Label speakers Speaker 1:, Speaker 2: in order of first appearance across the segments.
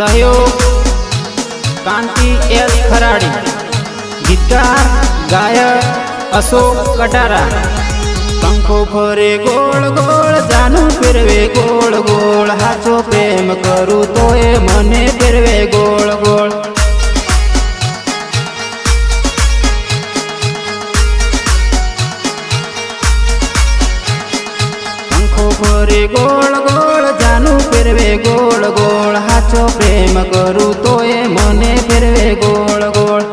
Speaker 1: સહયોગ, કાંતિ એસ ખરાડી ગીતકાર ગાયક અશોક કટારા. પંખો ફરે ગોળ ગોળ, જાનું ફેરવે ગોળ ગોળ, હાચો પ્રેમ કરું તો એ મને ફેરવે ગોળ ગોળ. પંખો ફરે ગોળ ગોળ, જાનું ફેરવે ગોળ ગોળ હાચો પ્રેમ કરું તો એ મને ફેરવે ગોળ ગોળ.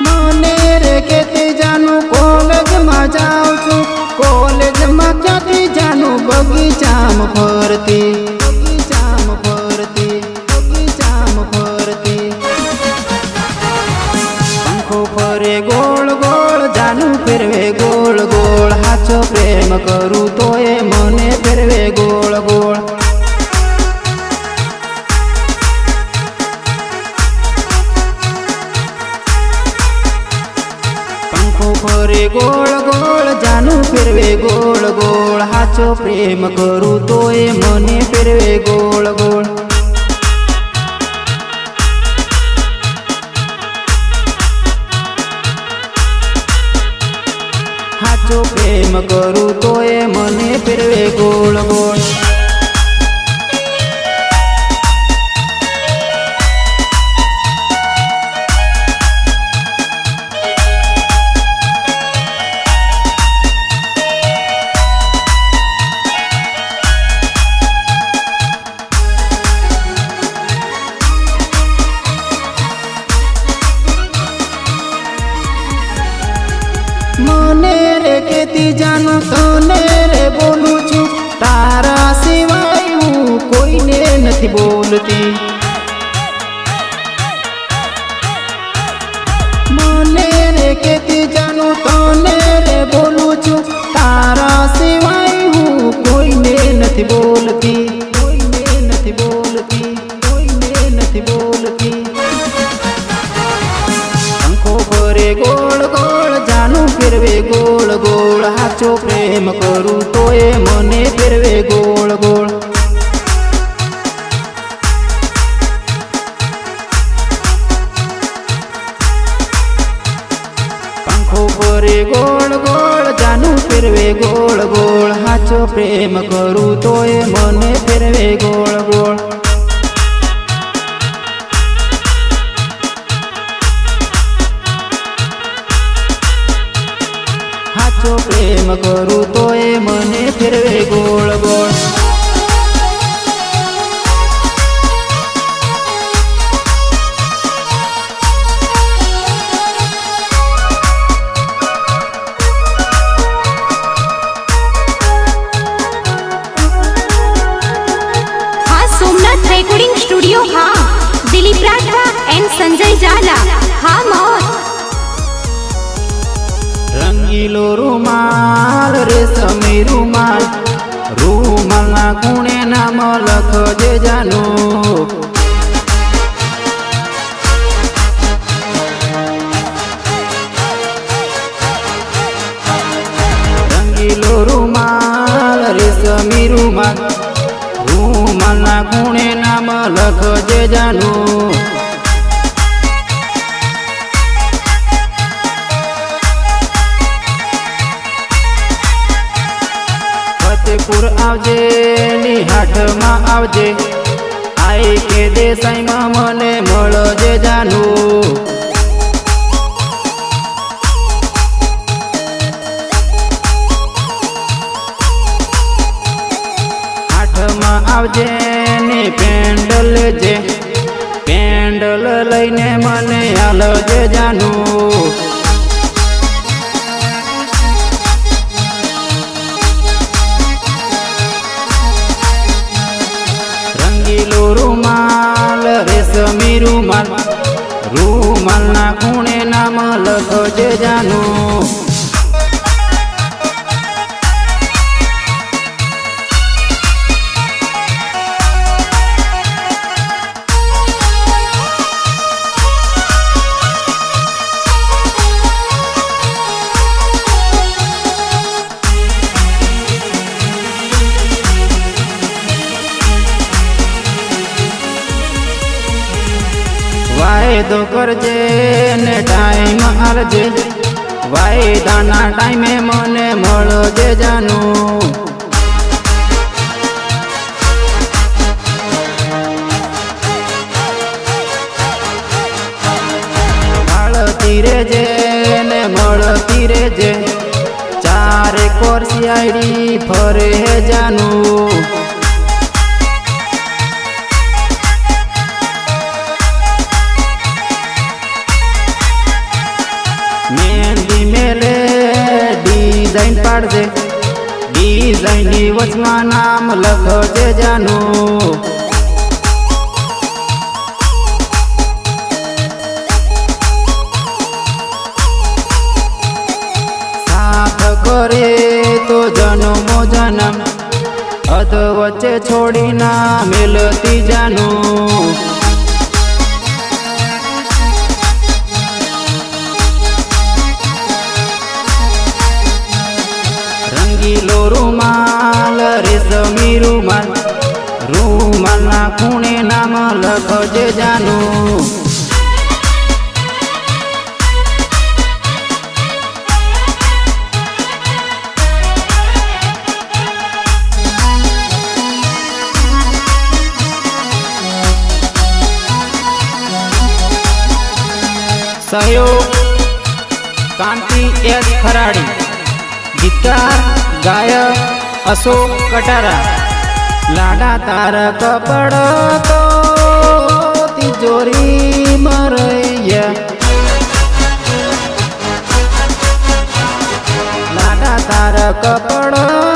Speaker 1: મને રે કેતી જાનું કોલેજમાં જાઉં છું. કોલેજમાં ક્યાંથી જાનું? બગીચામાં ફરતી. કરું તો એ મને ફેરવે ગોળ ગોળ. પંખો ફરે ગોળ ગોળ, જાનું ફેરવે ગોળ ગોળ. હાચો પ્રેમ કરું તો એ મને ફેરવે ગોળ ગોળ. મને ફેરવે ગોળ ગોળ હાચો પ્રેમ કરું તો એ મને ફેરવે ગોળ
Speaker 2: સંજય ઝાલા, હા મોત
Speaker 1: રંગીલો રૂમાલ રેશમી રૂમાલ, રૂમાલના ખૂણે નામ લખજે જાનો. રંગીલો રૂમાલ રેશમી રૂમાલ, રૂમાલના ખૂણે નામ લખજે જાનું. આવજે નિહાઠમાં આવજે. આઈ કે દેસાઈમાં મને મળજે જાનું. આઠમાં આવજે ની પેન્ડલ લેજે પેન્ડલ લઈને મને હાલજે જાનું. રૂમાલ. રૂમાલના ખૂણે નામ લખજે જાનું વાયદો કરજે ને ટાઈમ આલજે. વાયદાના ટાઈમે મને મળજે જાનું. મળતી રેજે ને મળતી રેજે ચારે કોર્સી આઈડી ફરે જાનું. પાડજે ડિઝાઇનની વચમાં નામ લખજે જાનું. સાથ કરે તો જન્મો જન્મ. અધ વચ્ચે છોડી ના મેલતી જાનું. નામ લખજે જાનું. સહયોગ કાંતિ એસ ખરાડી ગીતકાર ગાયક અશોક કટારા. લાડા તાર કપડો તો તિજોરી મરૈયા લાડા તાર કપડ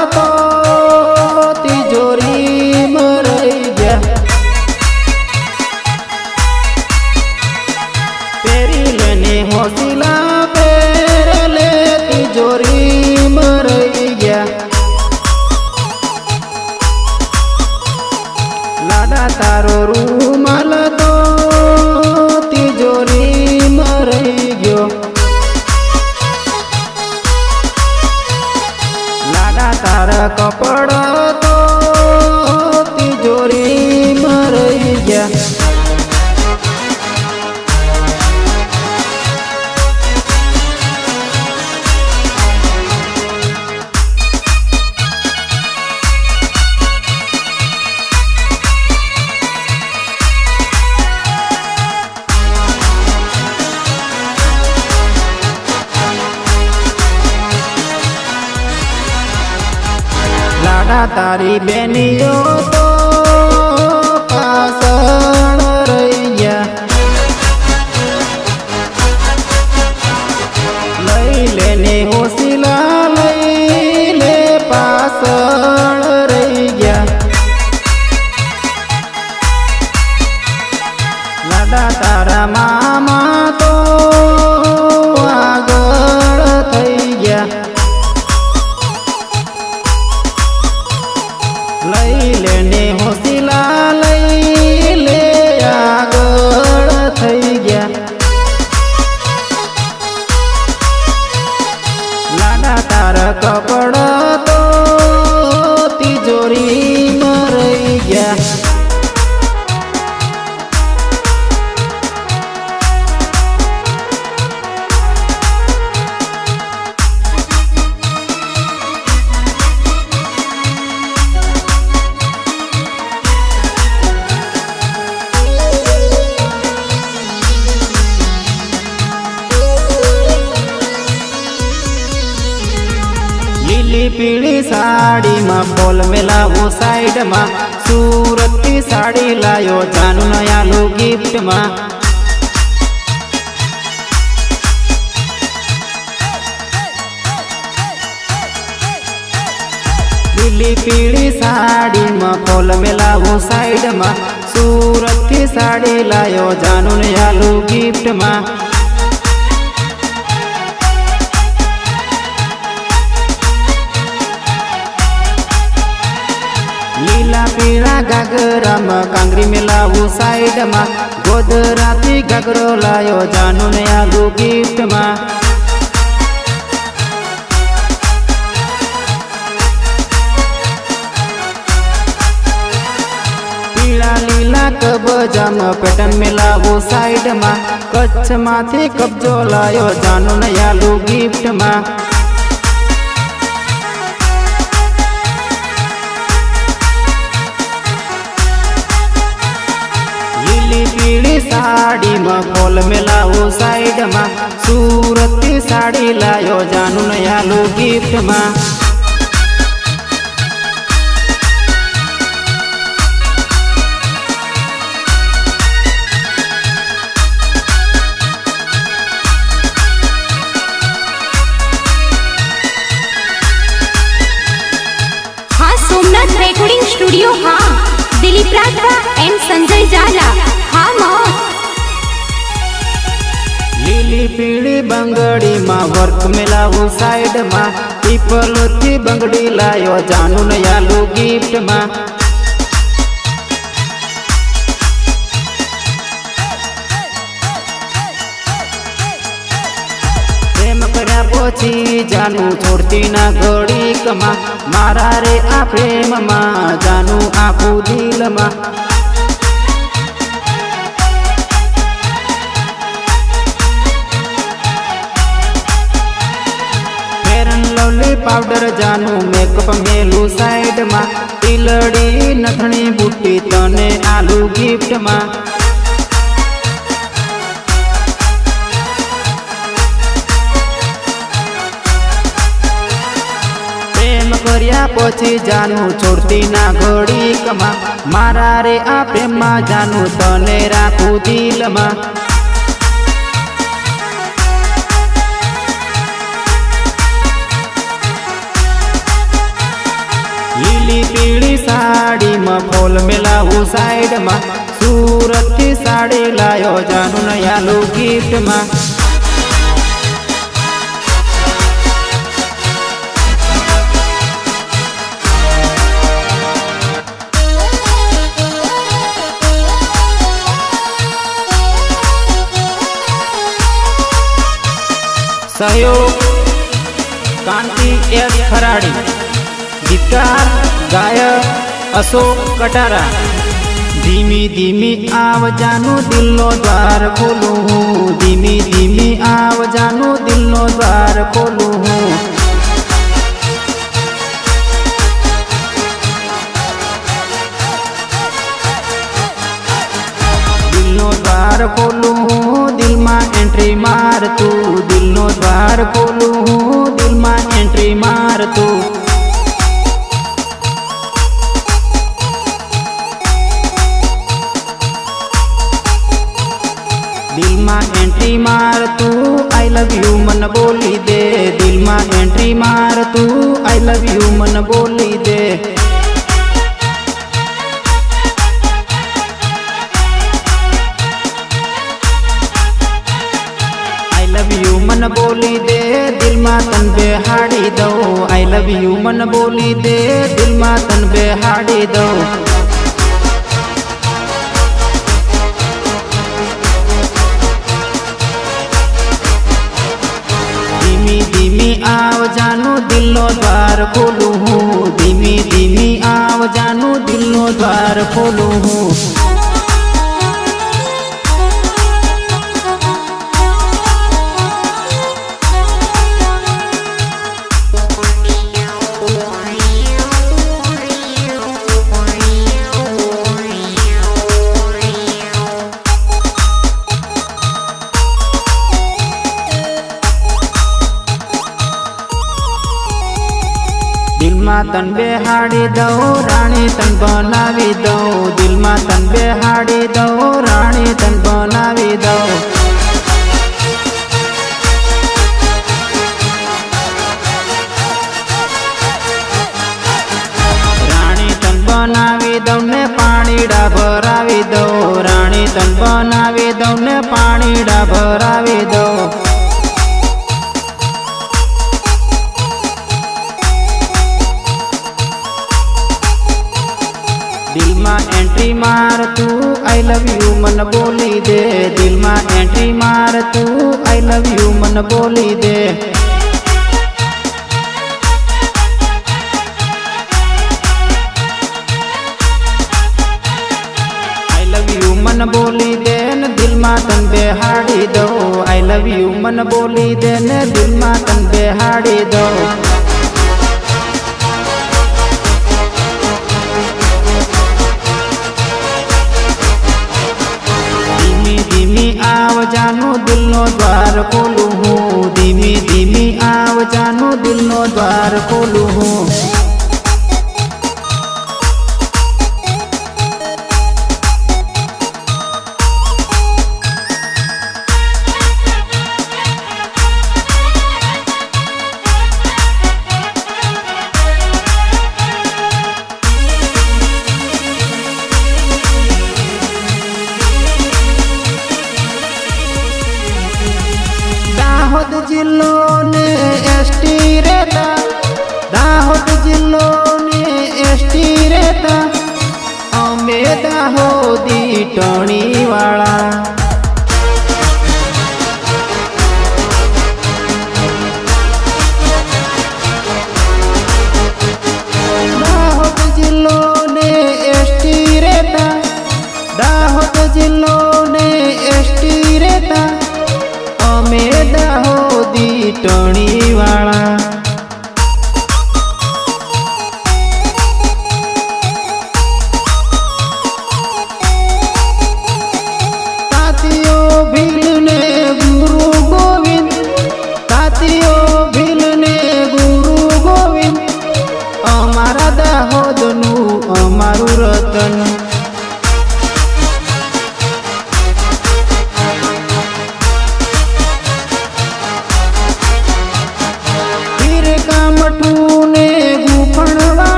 Speaker 1: તારી બેનીઓ તો સાડીમાં ફોલ મેલાવું સાઈડમાં સુરતની સાડી લાયો જાનુ નયાલું ગિફ્ટમાં લીલી પીળી સાડીમાં ફોલ મેલાવું સાઈડમાં સુરતથી સાડી લાયો જાનુ નયાલું ગિફ્ટમાં પીળા ઘાઘરામાં કાંગરી મેલાવું સાઈડમાં ગોધરાથી ઘાઘરો લાયો જાનું ને આલુ ગિફ્ટમાં લીલા બજામ પેટર્ન મેલાવો સાઈડમાં કચ્છમાંથી કબજો લાયો જાનુ નયાલુ ગિફ્ટમાં. સાડીમાં કોલ મેલાવો સાઈડમાં. સુરતની સાડી લાયો જાનુ નયાલુ
Speaker 2: રેકોર્ડિંગ સ્ટુડિયો, હા. દિલીપ રાઠવા એન્ડ સંજય ઝાલા. હા માં
Speaker 1: લીલી પીળી બંગડીમાં વર્ક મેલાવું સાઈડમાં. પીપલોથી બંગડી લાયો જાનુ નયાલુ ગિફ્ટમાં પછી જાનું છોડતી ના ઘડીકમાં. મારા રે આ પ્રેમમાં જાનું આખું દિલમાં. લવલી પાવડર જાનું મેકઅપ મેલું સાઈડમાં તિલડી, નથણી બુટ્ટી તને આલુ ગિફ્ટમાં પ્રેમ કર્યા પછી જાનું છોડતી ના ઘડીકમાં. મારા રે આ પ્રેમમાં જાનું તને રાખું દિલમાં. પીળી સાડીમાં ફોલ મેલાવું સાઈડમાં. સુરતથી સાડી લાયો જાનુ નયાલુ ગીફ્ટમાં સહયોગ, કાંતિ એસ ખરાડી. ગીતકાર ગાયક અશોક કટારા. ધીમી ધીમી આવજાનું દિલનો દ્વાર ખોલું હું. ધીમી ધીમી આવજાનું દિલનો દ્વાર ખોલું હું. દિલનો દ્વાર ખોલું હું. દિલમાં એન્ટ્રી મારતું. દિલનો દ્વાર ખોલું હું. દિલમાં એન્ટ્રી માર એન્ટ્રી માર તું આઈ લવ યુ મન બોલી દે. દિલમાં એન્ટ્રી માર તું આઈ લવ યુ મન બોલી દે. આઈ લવ યુ મન બોલી દે. દિલમાં તન બેહાડી દઉં. આઈ લવ યુ મન બોલી દે. દિલમાં તન બેહાડી દઉં. ધીમી આવજાનું દિલનો દ્વાર ખોલું હું. ધીમે ધીમે આવ આવજાનું દિલનો દ્વાર ખોલું હું. દઉં રાણી તન બનાવી દઉં દિલમાં તન બેહાડી દઉં રાણી તન બનાવી દઉં. જાનું દિલનો દ્વાર ખોલું હું. ધીમે ધીમે આવ જાનું દિલનો દ્વાર ખોલું હું.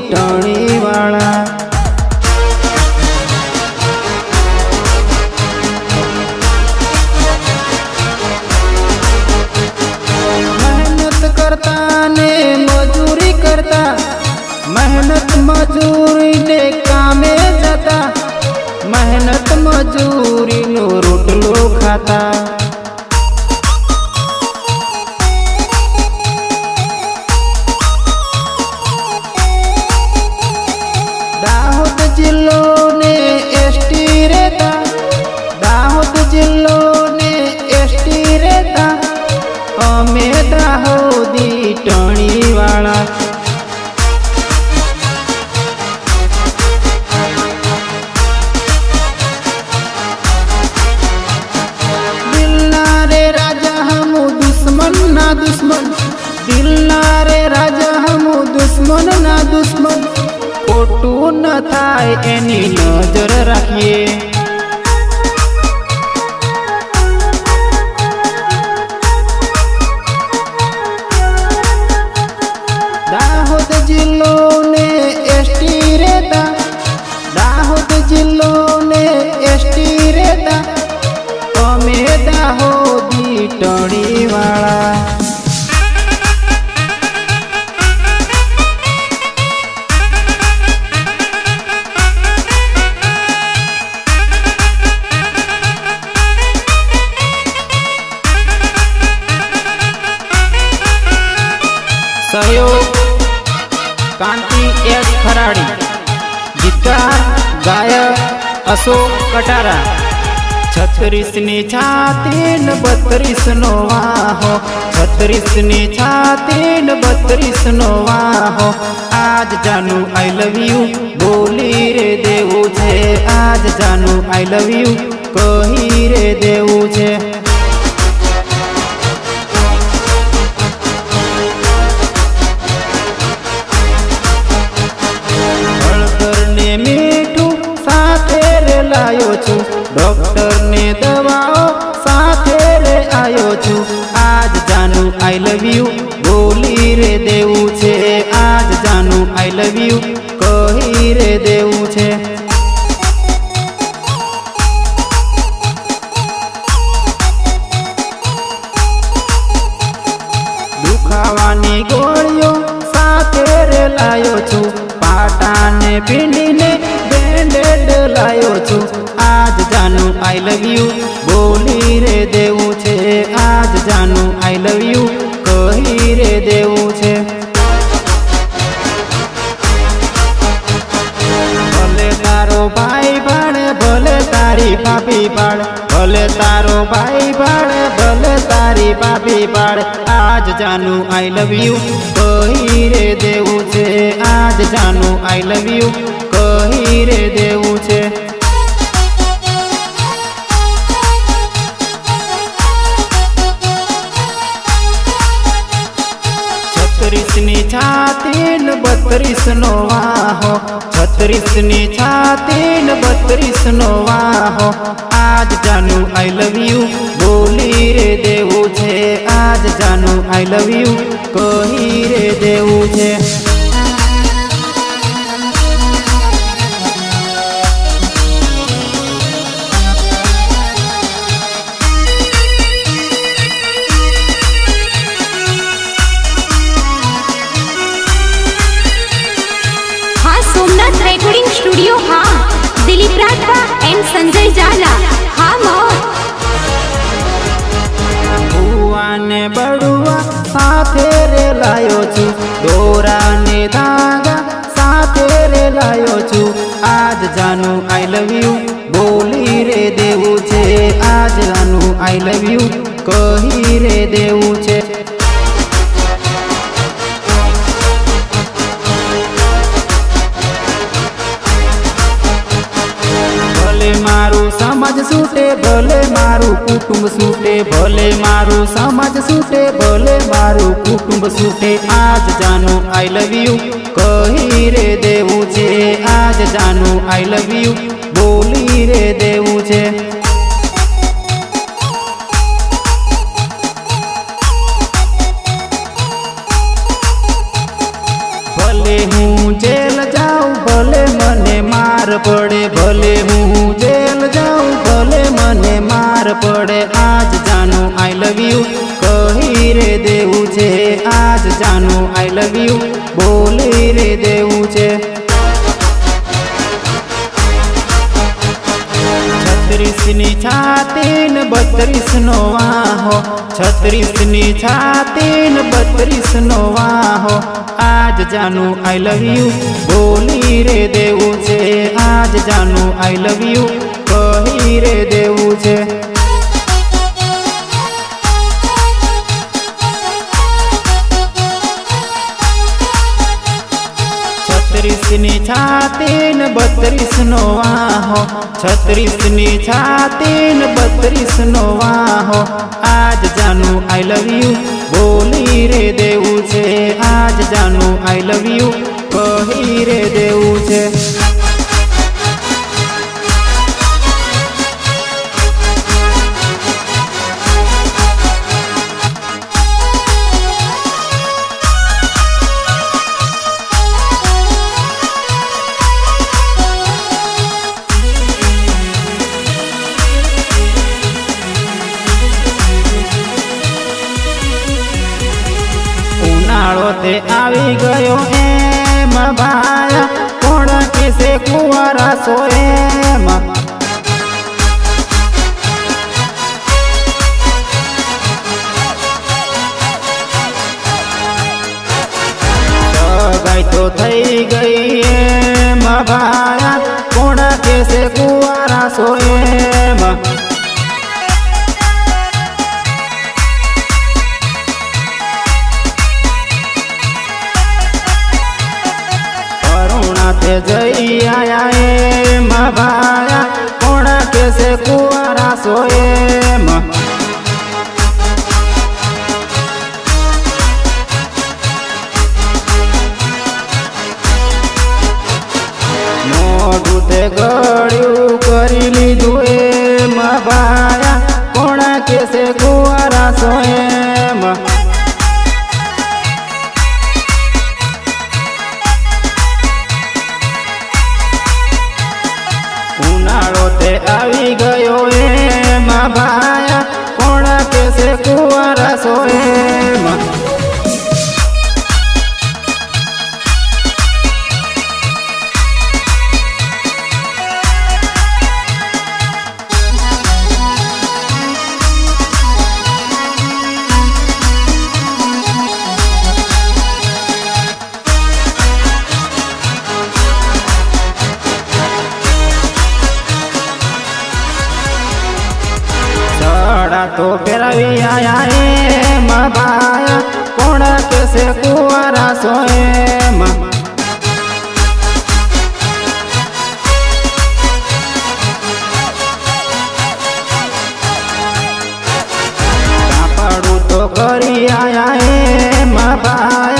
Speaker 1: ટીટણી વાળા મહેનત કરતા ને મજૂરી કરતા, મહેનત મજૂરી ને કામે જતા, મહેનત મજૂરીનો રોટલો ખાતા. दुश्मन ना दुश्मन दिल ना रे राजा हम दुश्मन ना दुश्मन फोटू न થાય एनी नजर रखिए Don't કટારા. છત્રીસની છાતી ને બત્રીસ નો વાહો. છત્રીસની છાતી ને બત્રીસ નો વાહો. આજ જાનું આઈ લવ યુ, બોલી રે દેવું છે. આજ જાનું આઈ લવ યુ, કહી રે દેવું છે. છું ડોક્ટર ને દવાઓ સાથે રે આવ્યો છું. આજ જાનું આઈ લવ યુ. બોલી રે દેવું છે. આજ જાનું આઈ લવ યુ. કહી રે દેવું છે. દુખાવાની ગોળીઓ સાથે રે લાયો છું. પાટાને પીંડીને બેન્ડેડ લાયો છું. લવ યુ બોલી રે દેવું છે, આજ જાનું આઈ લવ યુ કહી રે દેવું છે. ભલે તારો ભાઈ ભણે ભલે તારી ભાભી પાડ ભલે તારો ભાઈ ભણે ભલે તારી ભાભી પાડ આજ જાનું આઈ લવ યુ કહી રે દેવું છે, આજ જાનું આઈ લવ યુ કહી રે દેવું છે. બત્રીસ નો વાહો છત્રીસની છાતી ને બત્રીસ નો વાહો. આજ જાનું આઈ લવ યુ બોલી રે દેવું છે. આજ જાનું આઈ લવ યુ કહી રે દેવું છે. આઈ લવ યુ કહી રે દેવું છે. ભલે મારું સમાજ સૂટે ભલે મારું કુટુંબ સુટે ભલે મારું સમાજ સૂટે ભલે મારું કુટુંબ સુટે આજ જાનું આઈ લવ યુ કહી રે દેવું છે. આજ જાનું આઈ લવ યુ બોલી રે દેવું છે. ભલે હું જેલ જાઉં, ભલે મને માર પડે. આજ જાનું આઈ લવ યુ કહી રે દેવું છે, આજ જાનું આઈ લવ યુ બોલી રે દેવું છે. છત્રીસની છાતી ને બત્રીસ નો વાહો. છત્રીસની છાતી ને બત્રીસ નો વાહો. આજ જાનું આઈ લવ યુ બોલી રે જાનું આઈ લવ યુ કહી રે દેવું છે. છત્રીસની છાતી ને બત્રીસ નો વાહો છત્રીસની છાતી ને બત્રીસ નો આજ જાનું આઈ લવ યુ બોલી રે દેવું છે. આજ જાનું આઈ લવ યુ કહી રે દેવું છે. ઉનાળો તે આવી ગયો એમ ભાયા. કોણ કેસે કુવારા સો એમ તો થઈ ગઈ એમ ભાયા. કોણ કેસે કુવારા સો એમ છે કુવારા સોએમ ઉનાળો તે આવી ગયો એમાં ભાયા કોણા કે છે કુવારા સોએમ કરી આયા એમાં ભાયા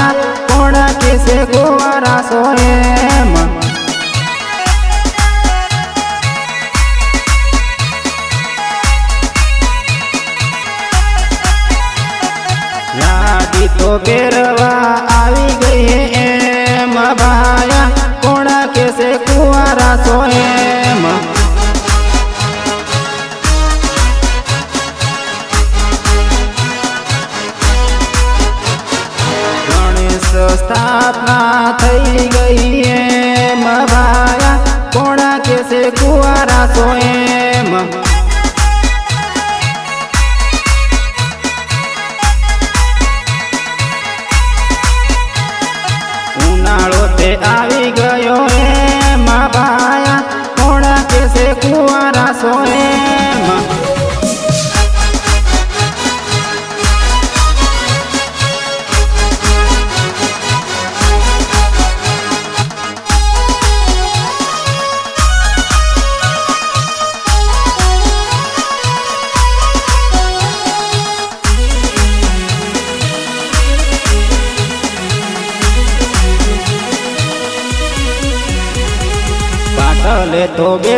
Speaker 1: આવી ગયો એમાં ભાયા કોણા કે છે કુવારા સોએમ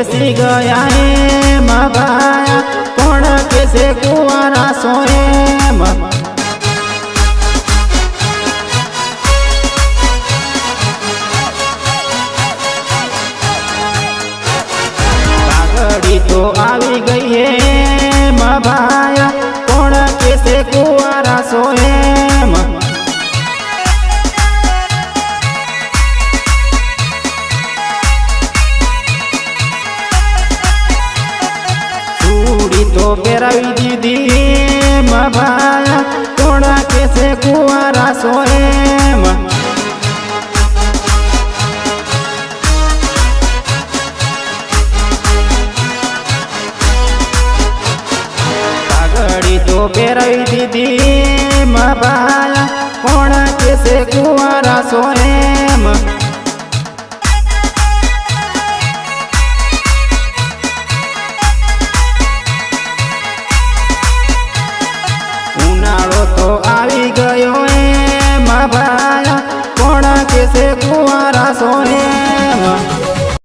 Speaker 1: બેસી ગયા હે મભાયા કોણ કેસે કુવારા સોએમ કાગડી તો આવી ગઈ હે ભાયા.